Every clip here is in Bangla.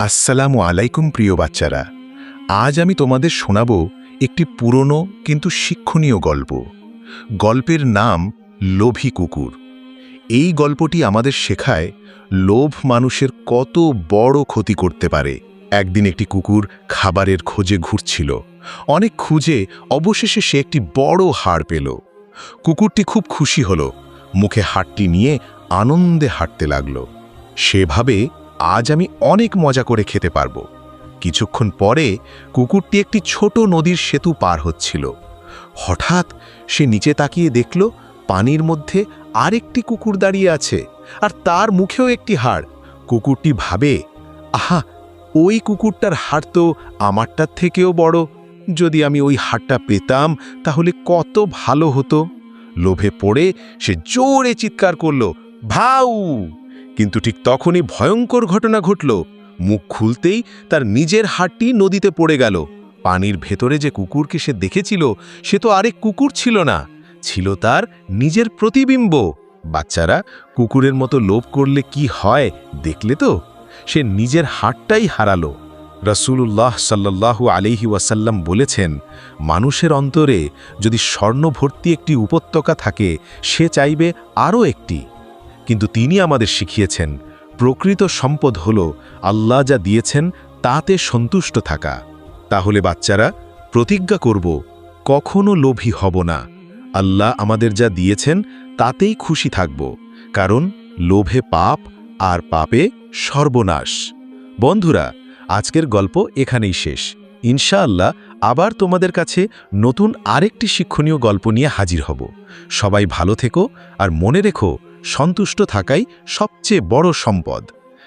আসসালামু আলাইকুম প্রিয় বাচ্চারা। আজ আমি তোমাদের শোনাব একটি পুরনো কিন্তু শিক্ষণীয় গল্প। গল্পের নাম লোভী কুকুর। এই গল্পটি আমাদের শেখায় লোভ মানুষের কত বড় ক্ষতি করতে পারে। একদিন একটি কুকুর খাবারের খোঁজে ঘুরছিল। অনেক খুঁজে অবশেষে সে একটি বড় হাড় পেল। কুকুরটি খুব খুশি হল। মুখে হাড়টি নিয়ে আনন্দে হাঁটতে লাগল। সেভাবে আজ আমি অনেক মজা করে খেতে পারব। কিছুক্ষণ পরে কুকুরটি একটি ছোট নদীর সেতু পার হচ্ছিল। হঠাৎ সে নিচে তাকিয়ে দেখল, পানির মধ্যে আরেকটি কুকুর দাঁড়িয়ে আছে, আর তার মুখেও একটি হাড়। কুকুরটি ভাবে, আহা, ওই কুকুরটার হাড় তো আমারটার থেকেও বড়। যদি আমি ওই হাড়টা পেতাম, তাহলে কত ভালো হতো। লোভে পড়ে সে জোরে চিৎকার করল, ভাউ! কিন্তু ঠিক তখনই ভয়ঙ্কর ঘটনা ঘটল। মুখ খুলতেই তার নিজের হাড়টি নদীতে পড়ে গেল। পানির ভেতরে যে কুকুরকে সে দেখেছিল, সে তো আরেক কুকুর ছিল না। ছিল তার নিজের প্রতিবিম্ব। বাচ্চারা কুকুরের মতো লোভ করলে কি হয় দেখলে তো? সে নিজের হাড়টাই হারালো। রসুল্লাহ সাল্লাল্লাহু আলিহি ওয়াসাল্লাম বলেছেন, মানুষের অন্তরে যদি স্বর্ণভর্তি একটি উপত্যকা থাকে, সে চাইবে আরও একটি। কিন্তু তিনি আমাদের শিখিয়েছেন, প্রকৃত সম্পদ হল আল্লাহ যা দিয়েছেন তাতে সন্তুষ্ট থাকা। তাহলে বাচ্চারা, প্রতিজ্ঞা করব, কখনো লোভী হব না। আল্লাহ আমাদের যা দিয়েছেন তাতেই খুশি থাকব, কারণ লোভে পাপ আর পাপে সর্বনাশ। বন্ধুরা, আজকের গল্প এখানেই শেষ। ইনশাআল্লাহ আবার তোমাদের কাছে নতুন আরেকটি শিক্ষণীয় গল্প নিয়ে হাজির হব। সবাই ভালো থেকো আর মনে রেখো সন্তুষ্ট থাকাই সবচেয়ে বড় সম্পদ।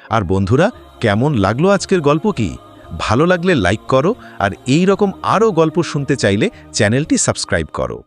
আর বন্ধুরা, কেমন লাগল আজকের গল্প কি? ভালো লাগলে লাইক করো আর এই রকম আরও গল্প শুনতে চাইলে চ্যানেলটি সাবস্ক্রাইব করো।